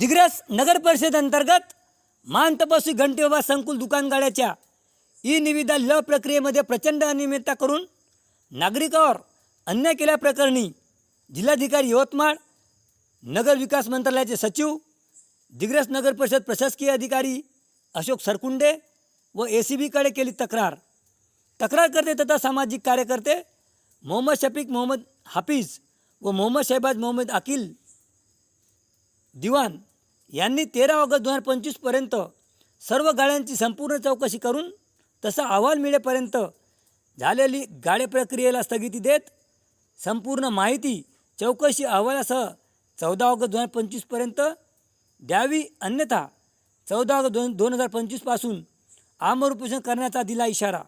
दिग्रस नगर परिषद अंतर्गत मान तपस्वी घंटेबाबा संकुल दुकानगाड्याच्या ई निविदा लिलाव प्रक्रियेमध्ये प्रचंड अनियमितता करून नागरिकावर अन्याय केल्याप्रकरणी जिल्हाधिकारी यवतमाळ नगर विकास मंत्रालयाचे सचिव दिग्रस नगर परिषद प्रशासकीय अधिकारी अशोक सरकुंडे व ए सी बीकडे केली तक्रार. तक्रारकर्ते तथा सामाजिक कार्यकर्ते मोहम्मद शफीक मोहम्मद हाफिज व मोहम्मद शहबाज मोहम्मद अकिल दिवान यांनी तेरा ऑगस्ट दोन हजार पंचवीसपर्यंत सर्व गाड्यांची संपूर्ण चौकशी करून तसा अहवाल मिळेपर्यंत झालेली गाड्या प्रक्रियेला स्थगिती देत संपूर्ण माहिती चौकशी अहवालासह चौदा ऑगस्ट दोन हजार पंचवीसपर्यंत द्यावी अन्यथा चौदा ऑगस्ट दोन दोन हजार पंचवीसपासून आमरण उपोषण करण्याचा दिला इशारा.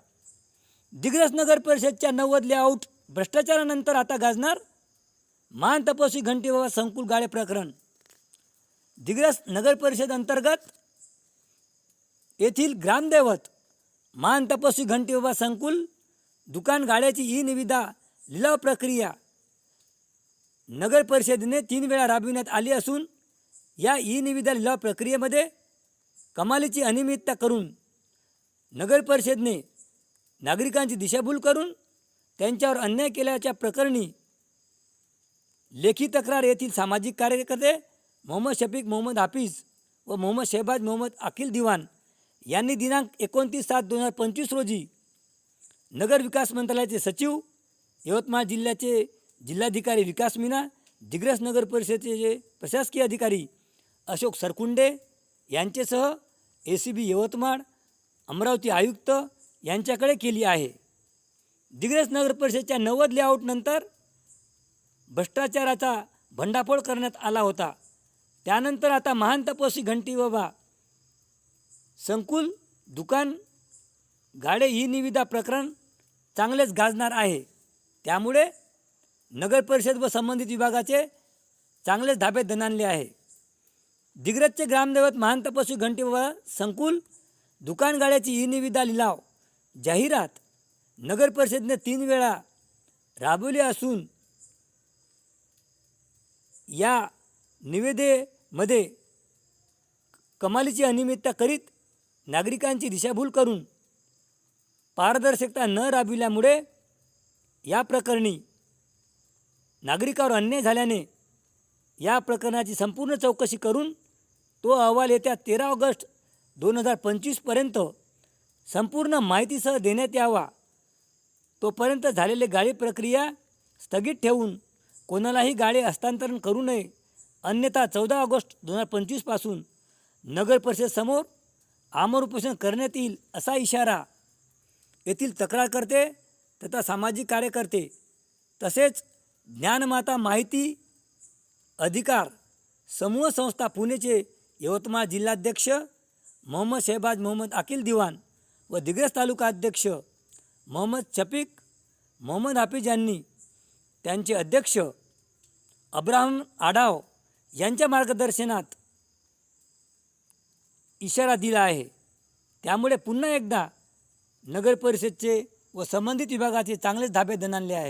दिग्रस नगर परिषदच्या नव्वद लेआउट भ्रष्टाचारानंतर आता गाजणार? मान तपस्वी घंटेबाबा संकुल गाळे प्रकरण दिग्रस नगर परिषद अंतर्गत येथील ग्रामदैवत मान तपस्वी घंटीबाबा संकुल दुकान गाड्याची ई निविदा लिलाव प्रक्रिया नगर परिषदेने तीन वेळा राबविण्यात आली असून या ई निविदा लिलाव प्रक्रियेमध्ये कमालीची अनियमितता करून नगर परिषदने नागरिकांची दिशाभूल करून त्यांच्यावर अन्याय केल्याच्या प्रकरणी लेखी तक्रार येथील सामाजिक कार्यकर्ते मोहम्मद शफीक मोहम्मद हाफिज व मोहम्मद शहबाज मोहम्मद अखिल दिवान यांनी दिनांक एकोणतीस सात दोन हजार पंचवीस रोजी नगर विकास मंत्रालयाचे सचिव यवतमाळ जिल्ह्याचे जिल्हाधिकारी विकास मीना दिग्रस नगर परिषदेचे प्रशासकीय अधिकारी Ashok Sarkunde यांचेसह A C B Yavatmal Amravati आयुक्त यांच्याकडे केली आहे. दिग्रस नगर परिषदेच्या नव्वद लेआउटनंतर भ्रष्टाचाराचा भंडाफोड करण्यात आला होता. त्यानंतर आता महान तपस्वी घंटी बाबा संकुल दुकान गाडे ही निविदा प्रकरण चांगलेच गाजणार आहे. त्यामुळे नगर परिषद व संबंधित विभागाचे चांगलेच धाबे दणानले आहे. दिग्रजचे ग्रामदैवत महान तपस्वी घंटी बाबा संकुल दुकान गाड्याची ही निविदा लिलाव जाहिरात नगर परिषदेने तीन वेळा राबवली असून या निवेदेमध्ये कमालीची अनियमितता करीत नागरिकांची दिशाभूल करून पारदर्शकता न राबविल्यामुळे या प्रकरणी नागरिकावर अन्याय झाल्याने या प्रकरणाची संपूर्ण चौकशी करून तो अहवाल येत्या तेरा ऑगस्ट दोन हजार पंचवीसपर्यंत संपूर्ण माहितीसह देण्यात यावा. तोपर्यंत झालेले गाडी प्रक्रिया स्थगित ठेवून कोणालाही गाळे हस्तांतरण करू नये. अन्यथा चौदा ऑगस्ट दोन हजार पंचवीसपासून नगर परिषदेसमोर आमर उपोषण करण्यात येईल असा इशारा येथील तक्रारकर्ते तथा सामाजिक कार्यकर्ते तसेच ज्ञानमाता माहिती अधिकार समूह संस्था पुणेचे यवतमाळ जिल्हाध्यक्ष मोहम्मद शहबाज मोहम्मद अकिल दिवान व दिग्रस तालुका अध्यक्ष मोहम्मद शफीक मोहम्मद हाफिज यांनी त्यांचे अध्यक्ष अब्राहम आडाव यांच्या मार्गदर्शनात इशारा दिला आहे. त्यामुळे पुन्हा एकदा नगर परिषदचे व संबंधित विभागाचे चांगलेच धाबे दणाणले आहे